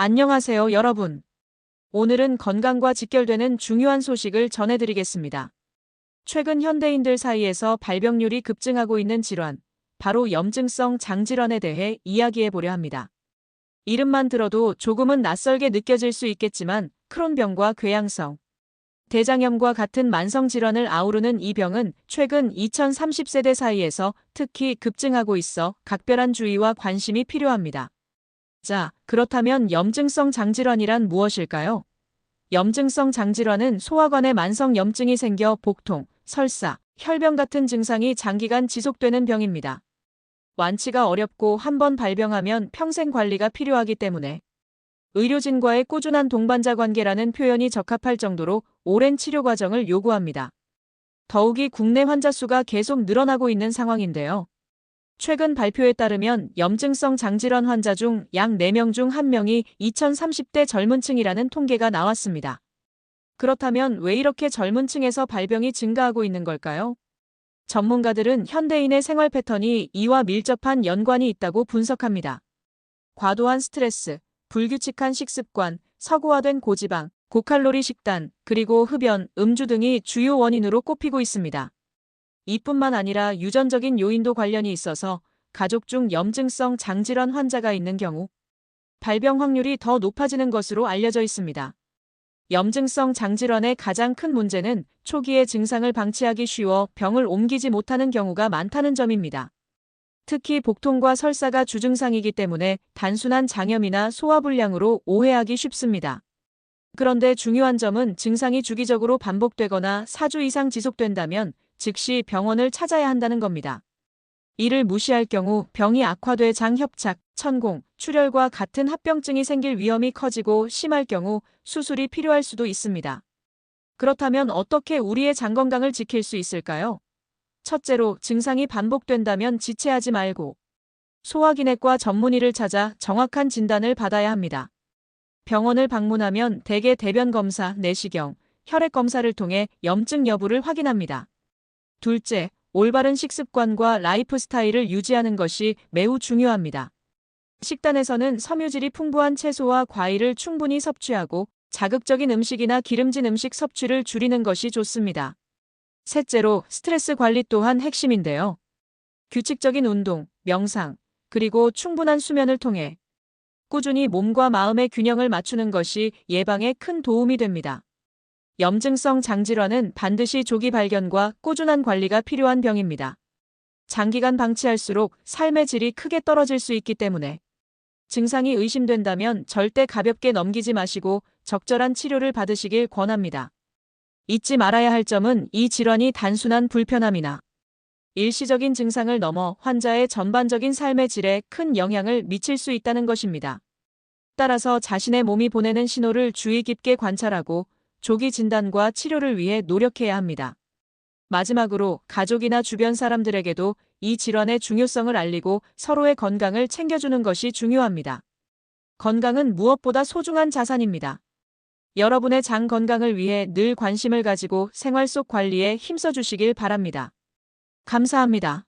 안녕하세요, 여러분. 오늘은 건강과 직결되는 중요한 소식을 전해드리겠습니다. 최근 현대인들 사이에서 발병률이 급증하고 있는 질환, 바로 염증성 장질환에 대해 이야기해 보려 합니다. 이름만 들어도 조금은 낯설게 느껴질 수 있겠지만 크론병과 궤양성, 대장염과 같은 만성 질환을 아우르는 이 병은 최근 2030세대 사이에서 특히 급증하고 있어 각별한 주의와 관심이 필요합니다. 자, 그렇다면 염증성 장질환이란 무엇일까요? 염증성 장질환은 소화관에 만성 염증이 생겨 복통, 설사, 혈병 같은 증상이 장기간 지속되는 병입니다. 완치가 어렵고 한 번 발병하면 평생 관리가 필요하기 때문에 의료진과의 꾸준한 동반자 관계라는 표현이 적합할 정도로 오랜 치료 과정을 요구합니다. 더욱이 국내 환자 수가 계속 늘어나고 있는 상황인데요. 최근 발표에 따르면 염증성 장질환 환자 중 약 4명 중 1명이 2030대 젊은 층이라는 통계가 나왔습니다. 그렇다면 왜 이렇게 젊은 층에서 발병이 증가하고 있는 걸까요? 전문가들은 현대인의 생활 패턴이 이와 밀접한 연관이 있다고 분석합니다. 과도한 스트레스, 불규칙한 식습관, 서구화된 고지방, 고칼로리 식단, 그리고 흡연, 음주 등이 주요 원인으로 꼽히고 있습니다. 이뿐만 아니라 유전적인 요인도 관련이 있어서 가족 중 염증성 장질환 환자가 있는 경우 발병 확률이 더 높아지는 것으로 알려져 있습니다. 염증성 장질환의 가장 큰 문제는 초기에 증상을 방치하기 쉬워 병을 옮기지 못하는 경우가 많다는 점입니다. 특히 복통과 설사가 주증상이기 때문에 단순한 장염이나 소화불량으로 오해하기 쉽습니다. 그런데 중요한 점은 증상이 주기적으로 반복되거나 4주 이상 지속된다면 즉시 병원을 찾아야 한다는 겁니다. 이를 무시할 경우 병이 악화돼 장협착, 천공, 출혈과 같은 합병증이 생길 위험이 커지고 심할 경우 수술이 필요할 수도 있습니다. 그렇다면 어떻게 우리의 장 건강을 지킬 수 있을까요? 첫째로 증상이 반복된다면 지체하지 말고 소화기내과 전문의를 찾아 정확한 진단을 받아야 합니다. 병원을 방문하면 대개 대변 검사, 내시경, 혈액 검사를 통해 염증 여부를 확인합니다. 둘째, 올바른 식습관과 라이프 스타일을 유지하는 것이 매우 중요합니다. 식단에서는 섬유질이 풍부한 채소와 과일을 충분히 섭취하고 자극적인 음식이나 기름진 음식 섭취를 줄이는 것이 좋습니다. 셋째로 스트레스 관리 또한 핵심인데요. 규칙적인 운동, 명상, 그리고 충분한 수면을 통해 꾸준히 몸과 마음의 균형을 맞추는 것이 예방에 큰 도움이 됩니다. 염증성 장질환은 반드시 조기 발견과 꾸준한 관리가 필요한 병입니다. 장기간 방치할수록 삶의 질이 크게 떨어질 수 있기 때문에 증상이 의심된다면 절대 가볍게 넘기지 마시고 적절한 치료를 받으시길 권합니다. 잊지 말아야 할 점은 이 질환이 단순한 불편함이나 일시적인 증상을 넘어 환자의 전반적인 삶의 질에 큰 영향을 미칠 수 있다는 것입니다. 따라서 자신의 몸이 보내는 신호를 주의 깊게 관찰하고 조기 진단과 치료를 위해 노력해야 합니다. 마지막으로 가족이나 주변 사람들에게도 이 질환의 중요성을 알리고 서로의 건강을 챙겨주는 것이 중요합니다. 건강은 무엇보다 소중한 자산입니다. 여러분의 장 건강을 위해 늘 관심을 가지고 생활 속 관리에 힘써 주시길 바랍니다. 감사합니다.